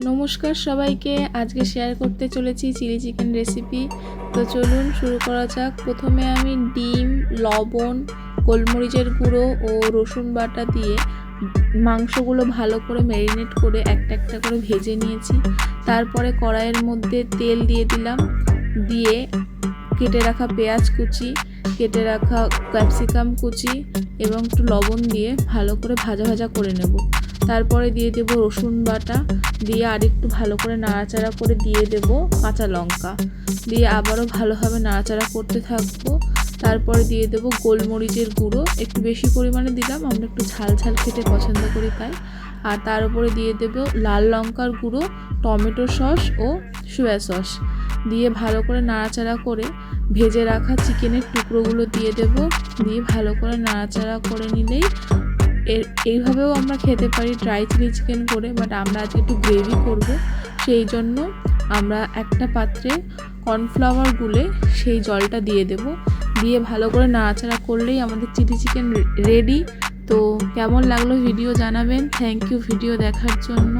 নমস্কার সবাইকে। আজকে শেয়ার করতে চলেছি চিলি চিকেন রেসিপি তো চলুন শুরু করা যাক। প্রথমে আমি ডিম, লবণ, গোলমরিচের গুঁড়ো ও রসুন বাটা দিয়ে মাংসগুলো ভালো করে ম্যারিনেট করে একটা একটা করে ভেজে নিয়েছি। তারপরে কড়াইয়ের মধ্যে তেল দিয়ে দিলাম। দিয়ে কেটে রাখা পেঁয়াজ কুচি, কেটে রাখা ক্যাপসিকাম কুচি এবং একটু লবণ দিয়ে ভালো করে ভাজা ভাজা করে নেব। তারপরে দিয়ে দেব রসুন বাটা, দিয়ে আরেকটু ভালো করে নাড়াচাড়া করে দিয়ে দেব কাঁচা লঙ্কা। দিয়ে আবারও ভালোভাবে নাড়াচাড়া করতে থাকব। তারপরে দিয়ে দেব গোলমরিচের গুঁড়ো। একটু বেশি পরিমাণে দিলাম, আমরা একটু ঝাল ঝাল খেতে পছন্দ করি তাই। আর তার উপরে দিয়ে দেব লাল লঙ্কার গুঁড়ো, টমেটো সস ও সোয়া সস। দিয়ে ভালো করে নাড়াচাড়া করে ভেজে রাখা চিকেনের টুকরোগুলো দিয়ে দেব। দিয়ে ভালো করে নাড়াচাড়া করে নিলেই এর, এইভাবেও আমরা খেতে পারি ড্রাই চিলি চিকেন করে বাট আমরা আজকে একটু গ্রেভি করব। সেই জন্য আমরা একটা পাত্রে কর্নফ্লাওয়ার গুলে সেই জলটা দিয়ে দেব। দিয়ে ভালো করে নাড়াচাড়া করলেই আমাদের চিলি চিকেন রেডি তো কেমন লাগল ভিডিও জানাবেন। থ্যাংক ইউ ভিডিও দেখার জন্য।